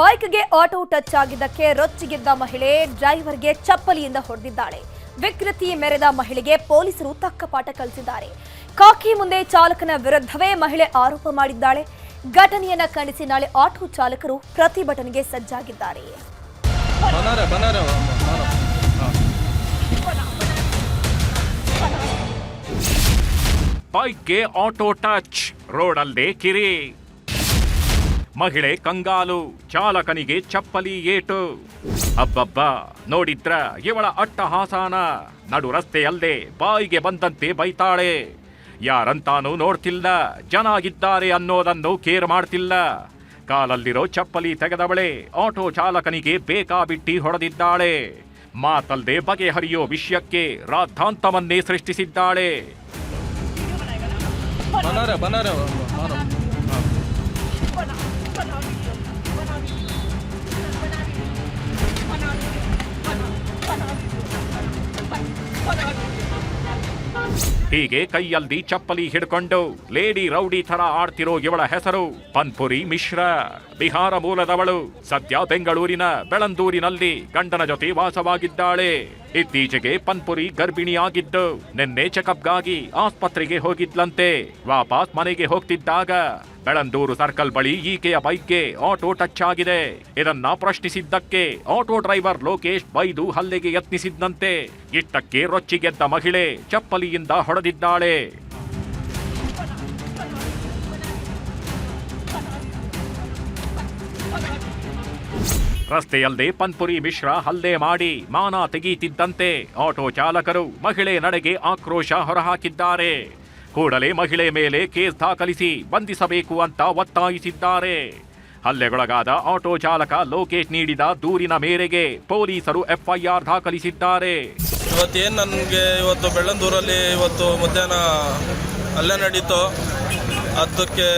ಬೈಕ್ಗೆ auto touch ಆಗಿದ್ದಕ್ಕೆ ರೊಚ್ಚಿಗೆದ್ದ ಮಹಿಳೆ ಡ್ರೈವರ್ಗೆ ಚಪ್ಪಲಿಯಿಂದ ಹೊಡೆದಿದ್ದಾಳೆ. ವಿಕೃತಿ ಮೆರೆದ ಮಹಿಳೆಗೆ ಪೊಲೀಸರು ತಕ್ಕ ಪಾಠ ಕಲಿಸಿದ್ದಾರೆ. ಕಾಕಿ ಮುಂದೆ ಚಾಲಕನ ವಿರುದ್ಧವೇ ಮಹಿಳೆ ಆರೋಪ ಮಾಡಿದ್ದಾಳೆ. ಘಟನೆಯನ್ನ ಖಂಡಿಸಿ ನಾಳೆ ಆಟೋ ಚಾಲಕರು ಪ್ರತಿಭಟನೆಗೆ ಸಜ್ಜಾಗಿದ್ದಾರೆ. ಬನಾರೆ ಬನಾರೆ ಬೈಕ್ಗೆ ಆಟೋ ಟಚ್ ರೋಡಲ್ಲೇ ಕಿರಿ. ಮಹಿಳೆ ಕಂಗಾಲು, ಚಾಲಕನಿಗೆ ಚಪ್ಪಲಿ ಏಟು. ಅಬ್ಬಬ್ಬ, ನೋಡಿದ್ರ ಇವಳ ಅಟ್ಟಹಾಸಾನ. ನಡು ರಸ್ತೆಯಲ್ಲೇ ಬಾಯಿಗೆ ಬಂದಂತೆ ಬೈತಾಳೆ. ಯಾರಂತಾನೂ ನೋಡ್ತಿಲ್ಲ, ಜನ ಇದ್ದಾರೆ ಅನ್ನೋದನ್ನು ಕೇರ್ ಮಾಡ್ತಿಲ್ಲ. ಕಾಲಲ್ಲಿರೋ ಚಪ್ಪಲಿ ತೆಗೆದವಳೆ, ಆಟೋ ಚಾಲಕನಿಗೆ ಬೇಕಾಬಿಟ್ಟಿ ಹೊಡೆದಿದ್ದಾಳೆ. ಮಾತಲ್ಲದೆ ಬಗೆಹರಿಯೋ ವಿಷಯಕ್ಕೆ ರಾದ್ಧಾಂತವನ್ನೇ ಸೃಷ್ಟಿಸಿದ್ದಾಳೆ. ಹೀಗೆ ಕೈಯಲ್ಲಿ ಚಪ್ಪಲಿ ಹಿಡ್ಕೊಂಡು ಲೇಡಿ ರೌಡಿ ತರ ಆಡ್ತಿರೋ ಇವಳ ಹೆಸರು ಪನ್ಪುರಿ ಮಿಶ್ರಾ. ಬಿಹಾರ ಮೂಲದವಳು ಸದ್ಯ ಬೆಂಗಳೂರಿನ ಬೆಳಂದೂರಿನಲ್ಲಿ ಗಂಡನ ಜೊತೆ ವಾಸವಾಗಿದ್ದಾಳೆ. ಇತ್ತೀಚೆಗೆ ಪನ್ಪುರಿ ಗರ್ಭಿಣಿಯಾಗಿದ್ದು, ನಿನ್ನೆ ಚೆಕಪ್ಗಾಗಿ ಆಸ್ಪತ್ರೆಗೆ ಹೋಗಿದ್ಲಂತೆ. ವಾಪಸ್ ಮನೆಗೆ ಹೋಗ್ತಿದ್ದಾಗ ಬೆಳಂದೂರು ಸರ್ಕಲ್ ಬಳಿ ಈಕೆಯ ಬೈಕ್ಗೆ ಆಟೋ ಟಚ್ ಆಗಿದೆ. ಇದನ್ನ ಪ್ರಶ್ನಿಸಿದ್ದಕ್ಕೆ ಆಟೋ ಡ್ರೈವರ್ ಲೋಕೇಶ್ ಬೈದು ಹಲ್ಲೆಗೆ ಯತ್ನಿಸಿದ್ದಂತೆ ಇಷ್ಟಕ್ಕೆ ರೊಚ್ಚಿಗೆದ್ದ ಮಹಿಳೆ ಚಪ್ಪಲಿಯಿಂದ ಹೊಡೆದಿದ್ದಾಳೆ. ರಸ್ತೆಯಲ್ಲೇ ಪನ್ಪುರಿ ಮಿಶ್ರ ಹಲ್ಲೆ ಮಾಡಿ ಮಾನ ತೆಗೀತಿದ್ದಂತೆ. ಆಟೋ ಚಾಲಕರು ಮಹಿಳೆ ನಡೆಗೆ ಆಕ್ರೋಶ ಹೊರಹಾಕಿದ್ದಾರೆ. ಕೂಡಲೇ ಮಹಿಳೆ ಮೇಲೆ ಕೇಸ್ ದಾಖಲಿಸಿ ಬಂಧಿಸಬೇಕು ಅಂತ ಒತ್ತಾಯಿಸಿದ್ದಾರೆ. ಹಲ್ಲೆಗೊಳಗಾದ ಆಟೋ ಚಾಲಕ ಲೋಕೇಶ್ ನೀಡಿದ ದೂರಿನ ಮೇರೆಗೆ ಪೊಲೀಸರು ಎಫ್ಐಆರ್ ದಾಖಲಿಸಿದ್ದಾರೆ. ಇವತ್ತೇನು ನನಗೆ ಇವತ್ತು ಬೆಳ್ಳಂದೂರಲ್ಲಿ ಇವತ್ತು ಮಧ್ಯಾಹ್ನ ಹಲ್ಲೆ ನಡೀತು ಅದಕ್ಕೆ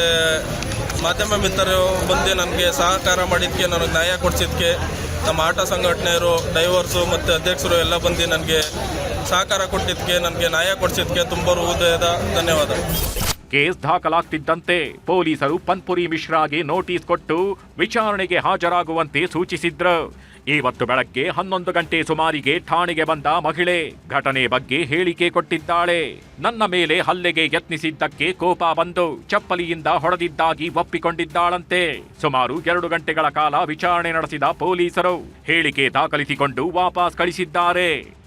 ಮಾಧ್ಯಮ ಮಿತ್ರರು ಬಂದು ನನಗೆ ಸಹಕಾರ ಮಾಡಿದ್ದಕ್ಕೆ ನನಗೆ ನ್ಯಾಯ ಕೊಡಿಸಿದ್ದಕ್ಕೆ ನಮ್ಮ ಆಟ ಸಂಘಟನೆಯರು ಡೈವರ್ಸು ಮತ್ತು ಅಧ್ಯಕ್ಷರು ಎಲ್ಲ ಬಂದು ನನಗೆ ಸಹಕಾರ ಕೊಟ್ಟಿದ್ದಕ್ಕೆ ನನಗೆ ನ್ಯಾಯ ಕೊಡಿಸಿದ್ದಕ್ಕೆ ತುಂಬ ಹೃದಯದ ಧನ್ಯವಾದ. ಕೇಸ್ ದಾಖಲಾಗ್ತಿದ್ದಂತೆ ಪೊಲೀಸರು ಪನ್ಪುರಿ ಮಿಶ್ರಾಗೆ ನೋಟಿಸ್ ಕೊಟ್ಟು ವಿಚಾರಣೆಗೆ ಹಾಜರಾಗುವಂತೆ ಸೂಚಿಸಿದ್ರು. ಇವತ್ತು ಬೆಳಗ್ಗೆ ಹನ್ನೊಂದು ಗಂಟೆ ಸುಮಾರಿಗೆ ಠಾಣೆಗೆ ಬಂದ ಮಹಿಳೆ ಘಟನೆ ಬಗ್ಗೆ ಹೇಳಿಕೆ ಕೊಟ್ಟಿದ್ದಾಳೆ. ನನ್ನ ಮೇಲೆ ಹಲ್ಲೆಗೆ ಯತ್ನಿಸಿದ್ದಕ್ಕೆ ಕೋಪ ಬಂದು ಚಪ್ಪಲಿಯಿಂದ ಹೊಡೆದಿದ್ದಾಗಿ ಒಪ್ಪಿಕೊಂಡಿದ್ದಾಳಂತೆ. ಸುಮಾರು ಎರಡು ಗಂಟೆಗಳ ಕಾಲ ವಿಚಾರಣೆ ನಡೆಸಿದ ಪೊಲೀಸರು ಹೇಳಿಕೆ ದಾಖಲಿಸಿಕೊಂಡು ವಾಪಸ್ ಕಳಿಸಿದ್ದಾರೆ.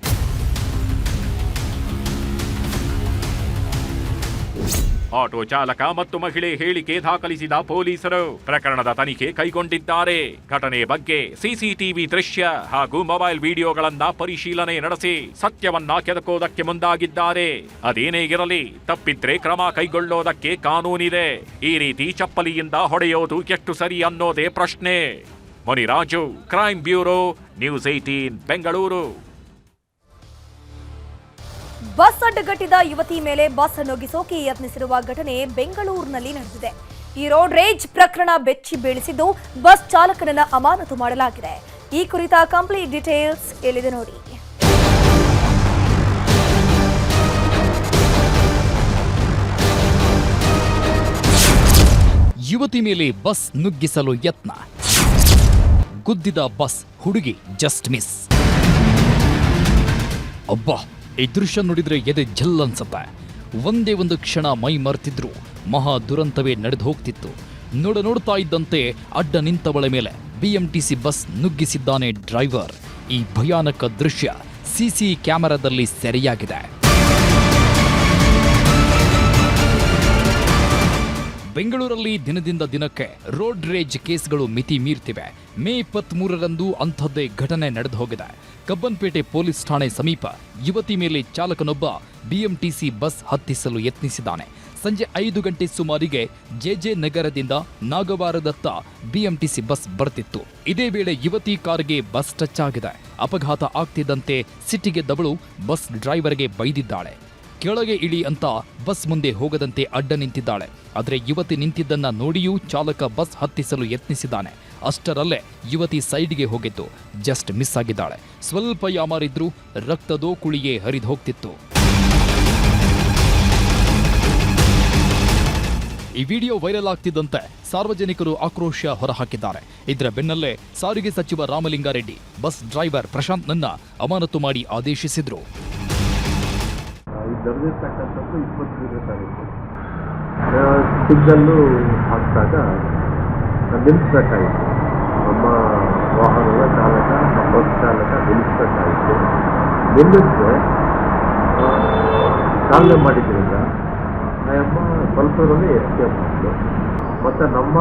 ಆಟೋ ಚಾಲಕ ಮತ್ತು ಮಹಿಳೆ ಹೇಳಿಕೆ ದಾಖಲಿಸಿದ ಪೊಲೀಸರು ಪ್ರಕರಣದ ತನಿಖೆ ಕೈಗೊಂಡಿದ್ದಾರೆ. ಘಟನೆ ಬಗ್ಗೆ ಸಿಸಿಟಿವಿ ದೃಶ್ಯ ಹಾಗೂ ಮೊಬೈಲ್ ವಿಡಿಯೋಗಳನ್ನ ಪರಿಶೀಲನೆ ನಡೆಸಿ ಸತ್ಯವನ್ನ ಕೆದಕೋದಕ್ಕೆ ಮುಂದಾಗಿದ್ದಾರೆ. ಅದೇನೇ ಇರಲಿ, ತಪ್ಪಿದ್ರೆ ಕ್ರಮ ಕೈಗೊಳ್ಳೋದಕ್ಕೆ ಕಾನೂನಿದೆ. ಈ ರೀತಿ ಚಪ್ಪಲಿಯಿಂದ ಹೊಡೆಯೋದು ಎಷ್ಟು ಸರಿ ಅನ್ನೋದೇ ಪ್ರಶ್ನೆ. Muniraju crime bureau, news eighteen Bengaluru. Bus ಅಡ್ಡಗಟ್ಟಿದ ಯುವತಿ ಮೇಲೆ ಬಸ್ ನುಗ್ಗಿಸೋಕೆ ಯತ್ನಿಸಿರುವ ಘಟನೆ ಬೆಂಗಳೂರಿನಲ್ಲಿ ನಡೆದಿದೆ. ಈ ರೋಡ್ ರೇಜ್ ಪ್ರಕರಣ ಬೆಚ್ಚಿ ಬೀಳಿಸಿದ್ದು ಬಸ್ ಚಾಲಕನನ್ನು ಅಮಾನತು ಮಾಡಲಾಗಿದೆ. ಈ ಕುರಿತ ಕಂಪ್ಲೀಟ್ ಡೀಟೇಲ್ಸ್ ಎಲ್ಲಿದೆ ನೋಡಿ. ಯುವತಿ ಮೇಲೆ ಬಸ್ ನುಗ್ಗಿಸಲು ಯತ್ನ. ಗುದ್ದಿದ ಬಸ್ ಹುಡುಗಿ ಜಸ್ಟ್ ಮಿಸ್ ಅಬ್ಬಾ ಈ ದೃಶ್ಯ ನೋಡಿದ್ರೆ ಎದೆ ಜಲ್ ಅನ್ಸತ್ತೆ. ಒಂದೇ ಒಂದು ಕ್ಷಣ ಮೈ ಮರ್ತಿದ್ರು. ಮಹಾ ದುರಂತವೇ ನಡೆದು ಹೋಗ್ತಿತ್ತು. ನೋಡ ನೋಡ್ತಾ ಇದ್ದಂತೆ ಅಡ್ಡ ನಿಂತವಳ ಮೇಲೆ ಬಿಎಂಟಿಸಿ ಬಸ್ ನುಗ್ಗಿಸಿದ್ದಾನೆ ಡ್ರೈವರ್. ಈ ಭಯಾನಕ ದೃಶ್ಯ ಸಿಸಿ ಕ್ಯಾಮೆರಾದಲ್ಲಿ ಸೆರೆಯಾಗಿದೆ. ಬೆಂಗಳೂರಲ್ಲಿ ದಿನದಿಂದ ದಿನಕ್ಕೆ ರೋಡ್ ರೇಜ್ ಕೇಸ್ಗಳು ಮಿತಿ ಮೀರ್ತಿವೆ. ಮೇ ಇಪ್ಪತ್ತ್ ಮೂರರಂದು ಅಂಥದ್ದೇ ಘಟನೆ ನಡೆದು ಹೋಗಿದೆ. ಕಬ್ಬನ್ಪೇಟೆ ಪೊಲೀಸ್ ಠಾಣೆ ಸಮೀಪ ಯುವತಿ ಮೇಲೆ ಚಾಲಕನೊಬ್ಬ ಬಿಎಂಟಿಸಿ ಬಸ್ ಹತ್ತಿಸಲು ಯತ್ನಿಸಿದ್ದಾನೆ. ಸಂಜೆ ಐದು ಗಂಟೆ ಸುಮಾರಿಗೆ ಜೆಜೆ ನಗರದಿಂದ ನಾಗವಾರದತ್ತ ಬಿಎಂಟಿಸಿ ಬಸ್ ಬರ್ತಿತ್ತು. ಇದೇ ವೇಳೆ ಯುವತಿ ಕಾರ್ಗೆ ಬಸ್ ಟಚ್ ಆಗಿದೆ. ಅಪಘಾತ ಆಗ್ತಿದ್ದಂತೆ ಸಿಟ್ಟಿಗೆದ್ದವಳು ಬಸ್ ಡ್ರೈವರ್ಗೆ ಬೈದಿದ್ದಾಳೆ. ಕೆಳಗೆ ಇಳಿ ಅಂತ ಬಸ್ ಮುಂದೆ ಹೋಗದಂತೆ ಅಡ್ಡ ನಿಂತಿದ್ದಾಳೆ. ಆದರೆ ಯುವತಿ ನಿಂತಿದ್ದನ್ನ ನೋಡಿಯೂ ಚಾಲಕ ಬಸ್ ಹತ್ತಿಸಲು ಯತ್ನಿಸಿದ್ದಾನೆ. ಅಷ್ಟರಲ್ಲೇ ಯುವತಿ ಸೈಡ್ಗೆ ಹೋಗಿದ್ದು. ಜಸ್ಟ್ ಮಿಸ್ ಆಗಿದ್ದಾಳೆ. ಸ್ವಲ್ಪ ಯಾಮಾರಿದ್ರೂ ರಕ್ತದೋ ಕುಳಿಯೇ ಹರಿದು ಹೋಗ್ತಿತ್ತು. ಈ ವಿಡಿಯೋ ವೈರಲ್ ಆಗ್ತಿದ್ದಂತೆ ಸಾರ್ವಜನಿಕರು ಆಕ್ರೋಶ ಹೊರಹಾಕಿದ್ದಾರೆ. ಇದರ ಬೆನ್ನಲ್ಲೇ ಸಾರಿಗೆ ಸಚಿವ ರಾಮಲಿಂಗಾರೆಡ್ಡಿ ಬಸ್ ಡ್ರೈವರ್ ಪ್ರಶಾಂತ್ನನ್ನ ಅಮಾನತು ಮಾಡಿ ಆದೇಶಿಸಿದ್ರು. ಇದು ನಡೆದಿರ್ತಕ್ಕಂಥದ್ದು ಇಪ್ಪತ್ತ್ಮೂರನೇ ತಾರೀಕು ಸಿಗ್ನಲ್ಲು ಹಾಕಿದಾಗ ನಿಲ್ಲಿಸ್ಬೇಕಾಯಿತು ನಮ್ಮ ವಾಹನದ ಚಾಲಕ, ನಮ್ಮ ಬಸ್ ಚಾಲಕ ನಿಲ್ಲಿಸ್ಬೇಕಾಯಿತು ನಿಲ್ಲಿಸಿದ್ರೆ ಚಾಲನೆ ಮಾಡಿದ್ರಿಂದ ನಮ್ಮ ಸ್ವಲ್ಪದಲ್ಲಿ ಎಸ್ಕೇಪ್ ಮಾಡಿತು ಮತ್ತು ನಮ್ಮ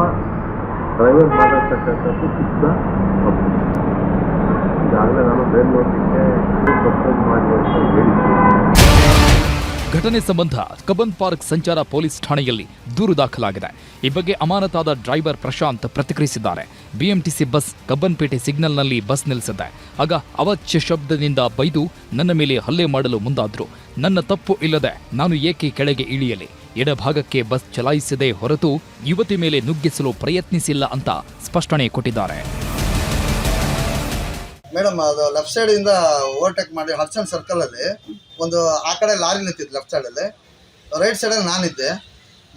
ಡ್ರೈವರ್ ಮಾಡಿರ್ತಕ್ಕಂಥದ್ದು ಸಿಕ್ಕ ಈಗಾಗಲೇ ನಾನು ಬೇರೆ ನೋಡಿದಕ್ಕೆ ಮಾಡಿ ಅಂತ ಹೇಳಿದ್ದೆ. ಘಟನೆ ಸಂಬಂಧ ಕಬ್ಬನ್ ಪಾರ್ಕ್ ಸಂಚಾರ ಪೊಲೀಸ್ ಠಾಣೆಯಲ್ಲಿ ದೂರು ದಾಖಲಾಗಿದೆ. ಈ ಬಗ್ಗೆ ಅಮಾನತಾದ ಡ್ರೈವರ್ ಪ್ರಶಾಂತ್ ಪ್ರತಿಕ್ರಿಯಿಸಿದ್ದಾರೆ. ಬಿಎಂಟಿಸಿ ಬಸ್ ಕಬ್ಬನ್ಪೇಟೆ ಸಿಗ್ನಲ್ನಲ್ಲಿ ಬಸ್ ನಿಲ್ಲಿಸಿದೆ. ಆಗ ಅವಚ್ಯ ಶಬ್ದದಿಂದ ಬೈದು ನನ್ನ ಮೇಲೆ ಹಲ್ಲೆ ಮಾಡಲು ಮುಂದಾದ್ರು. ನನ್ನ ತಪ್ಪು ಇಲ್ಲದೆ ನಾನು ಏಕೆ ಕೆಳಗೆ ಇಳಿಯಲಿ? ಎಡಭಾಗಕ್ಕೆ ಬಸ್ ಚಲಾಯಿಸದೆ ಹೊರತು ಯುವತಿ ಮೇಲೆ ನುಗ್ಗಿಸಲು ಪ್ರಯತ್ನಿಸಿಲ್ಲ ಅಂತ ಸ್ಪಷ್ಟನೆ ಕೊಟ್ಟಿದ್ದಾರೆ. ಮೇಡಮ್, ಅದು ಲೆಫ್ಟ್ ಸೈಡ್ ಇಂದ ಓವರ್ಟೇಕ್ ಮಾಡಿ ಹಡ್ಸನ್ ಸರ್ಕಲ್ ಅಲ್ಲಿ ಒಂದು ಆ ಕಡೆ ಲಾರಿ ನಿಂತಿದ್ದು ಲೆಫ್ಟ್ ಅಲ್ಲಿ. ರೈಟ್ ಸೈಡ್ ಅಲ್ಲಿ ನಾನಿದ್ದೆ.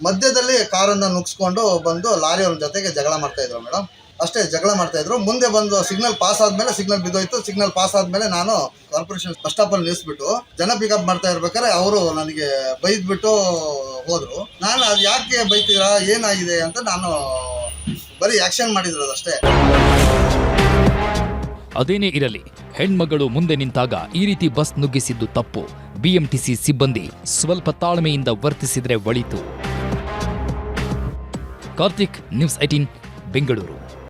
ಮಧ್ಯದಲ್ಲಿ ಕಾರನ್ನ ನುಗ್ಸ್ಕೊಂಡು ಬಂದು ಲಾರಿ ಅವ್ರ ಜೊತೆಗೆ ಜಗಳ ಮಾಡ್ತಾ ಇದ್ರು ಮೇಡಮ್. ಅಷ್ಟೇ ಜಗಳ ಮಾಡ್ತಾ ಇದ್ರು. ಮುಂದೆ ಬಂದು ಸಿಗ್ನಲ್ ಪಾಸ್ ಆದ್ಮೇಲೆ ಸಿಗ್ನಲ್ ಬಿದ್ದೋಯ್ತು. ಸಿಗ್ನಲ್ ಪಾಸ್ ಆದ್ಮೇಲೆ ನಾನು ಕಾರ್ಪೊರೇಷನ್ ಬಸ್ ಸ್ಟಾಪ್ ಅಲ್ಲಿ ನಿಲ್ಲಿಸ್ಬಿಟ್ಟು ಜನ ಪಿಕಪ್ ಮಾಡ್ತಾ ಇರ್ಬೇಕಾದ್ರೆ ಅವರು ನನಗೆ ಬೈದ್ಬಿಟ್ಟು ಹೋದ್ರು. ನಾನು ಅದು ಯಾಕೆ ಬೈತೀರಾ? ಏನಾಗಿದೆ ಅಂತ ನಾನು ಬರೀ ಆಕ್ಷನ್ ಮಾಡಿದ್ರು ಅದಷ್ಟೇ. ಅದೇನೇ ಇರಲಿ, ಹೆಣ್ಮಗಳು ಮುಂದೆ ನಿಂತಾಗ ಈ ರೀತಿ ಬಸ್ ನುಗ್ಗಿಸಿದ್ದು ತಪ್ಪು. ಬಿಎಂಟಿಸಿ ಸಿಬ್ಬಂದಿ ಸ್ವಲ್ಪ ತಾಳ್ಮೆಯಿಂದ ವರ್ತಿಸಿದ್ರೆ ಒಳಿತು. Karthik, news eighteen, Bengaluru.